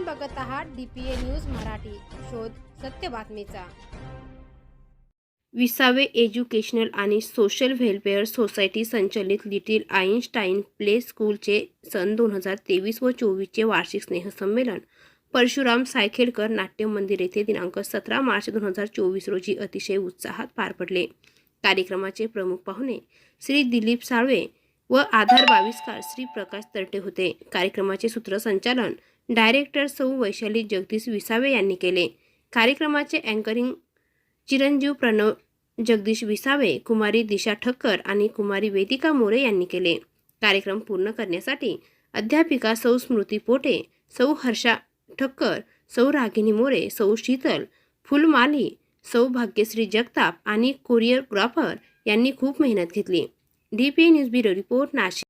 आपण बघत आहात डीपीए न्यूज मराठी. शोध सत्य बातमीचा. विसावे एज्युकेशनल आणि सोशल वेलफेअर सोसायटी संचलित लिटिल आईन्स्टाईन प्ले स्कूलचे सन दोन हजार तेवीस व चोवीसचे वार्षिक स्नेहसंमेलन. परशुराम सायखेडकर नाट्य मंदिर येथे दिनांक सतरा मार्च दोन हजार चोवीस रोजी अतिशय उत्साहात पार पडले. कार्यक्रमाचे प्रमुख पाहुणे श्री दिलीप साळवे व आधार बावीसकार श्री प्रकाश तरटे होते. कार्यक्रमाचे सूत्रसंचालन डायरेक्टर सौ वैशाली जगदीश विसावे यांनी केले. कार्यक्रमाचे अँकरिंग चिरंजीव प्रणव जगदीश विसावे कुमारी दिशा ठक्कर आणि कुमारी वेदिका मोरे यांनी केले. कार्यक्रम पूर्ण करण्यासाठी अध्यापिका सौ स्मृती पोटे सौ हर्षा ठक्कर सौ रागिनी मोरे सौ शीतल फुलमाली सौ भाग्यश्री जगताप आणि कोरिओग्राफर यांनी खूप मेहनत घेतली. D P news bureau report Nashik.